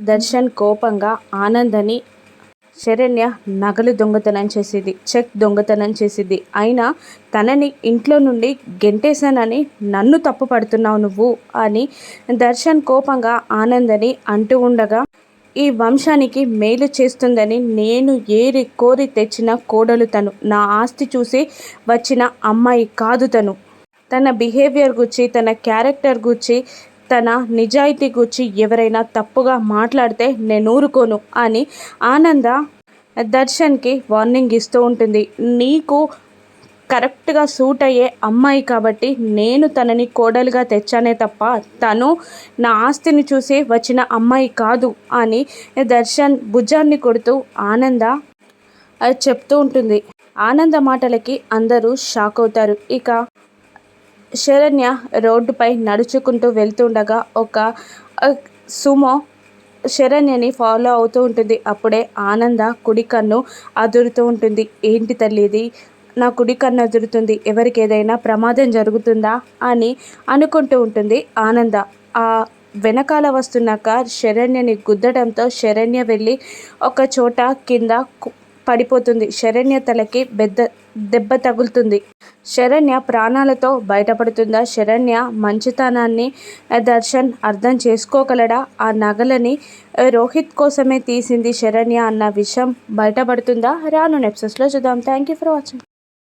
దర్శన్ కోపంగా ఆనందని శరణ్య నగలు దొంగతనం చేసేది చెక్ దొంగతనం చేసేది. అయినా తనని ఇంట్లో నుండి గెంటేశానని నన్ను తప్పు పడుతున్నావు నువ్వు అని దర్శన్ కోపంగా ఆనందని అంటూ ఉండగా ఈ వంశానికి మేలు చేస్తుందని నేను ఏరి కోరి తెచ్చిన కోడలు తను. నా ఆస్తి చూసి వచ్చిన అమ్మాయి కాదు తను. తన బిహేవియర్ గురించి తన క్యారెక్టర్ గురించి తన నిజాయితీ గురించి ఎవరైనా తప్పుగా మాట్లాడితే నేను ఊరుకోను అని ఆనంద దర్శన్కి వార్నింగ్ ఇస్తూ ఉంటుంది. నీకు కరెక్ట్గా సూట్ అయ్యే అమ్మాయి కాబట్టి నేను తనని కోడలుగా తెచ్చానే తప్ప తను నా ఆస్తిని చూసి వచ్చిన అమ్మాయి కాదు అని దర్శన్ భుజాన్ని కొడుతూ ఆనంద చెప్తూ ఉంటుంది. ఆనంద మాటలకి అందరూ షాక్ అవుతారు. ఇక శరణ్య రోడ్డుపై నడుచుకుంటూ వెళ్తుండగా ఒక సుమో శరణ్యని ఫాలో అవుతూ ఉంటుంది. అప్పుడే ఆనంద కుడి కన్ను అదురుతూ ఉంటుంది. ఏంటి తల్లిది నా కుడి కన్ను అదురుతుంది. ఎవరికి ఏదైనా ప్రమాదం జరుగుతుందా? అని అనుకుంటూ ఉంటుంది ఆనంద. ఆ వెనకాల వస్తున్న కార్ శరణ్యని గుద్దడంతో శరణ్య వెళ్ళి ఒక చోట కింద పడిపోతుంది. శరణ్య తలకి పెద్ద దెబ్బ తగులుతుంది. శరణ్య ప్రాణాలతో బయటపడుతుందా? శరణ్య మంచితనాన్ని దర్శన్ అర్థం చేసుకోగలడా? ఆ నగలని రోహిత్ కోసమే తీసింది శరణ్య అన్న విషయం బయటపడుతుందా? రాను నెప్సెస్లో చూద్దాం. Thank you for watching